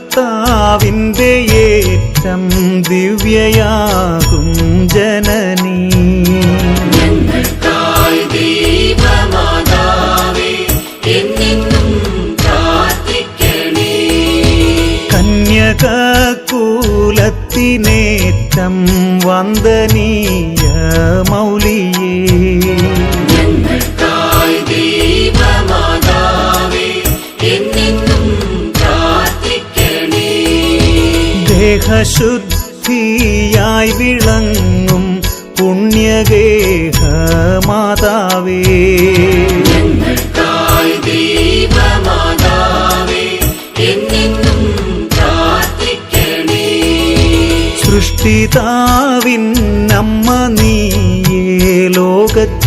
ദൈവകർത്താവിന്റെ ഏറ്റം ദിവ്യയാകും ജനനീ. കന്യകൂലത്തിനേറ്റം വന്ദനീയ ദേഹശുദ്ധിയായി വിളങ്ങും പുണ്യഗേഹ മാതാവേ സൃഷ്ടിതാവിൻ അമ്മ നീയേ ലോകത്തിൽ